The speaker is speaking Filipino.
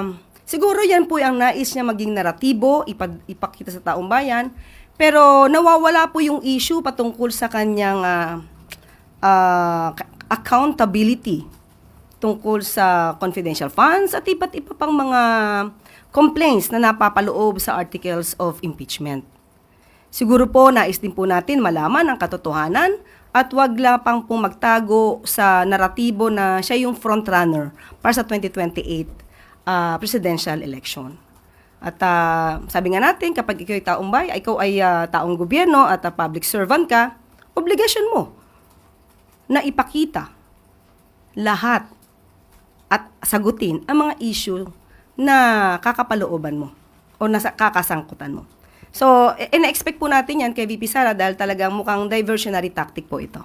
um, siguro yan po ang nais niya maging naratibo, ipad, ipakita sa taong bayan. Pero nawawala po yung issue patungkol sa kanyang ah, ah, accountability tungkol sa confidential funds at iba't iba pang mga complaints na napapaloob sa articles of impeachment. Siguro po nais din po natin malaman ang katotohanan at wag lang pang pong magtago sa naratibo na siya yung frontrunner para sa 2028 ah, presidential election. At ah, sabi nga natin, kapag ikaw ay taong bay, ikaw ay ah, taong gobyerno at ah, public servant ka, obligasyon mo na ipakita lahat at sagutin ang mga issue na kakapalooban mo o nasa kakasangkutan mo. So, ina-expect po natin yan kay VP Sara dahil talagang mukhang diversionary tactic po ito.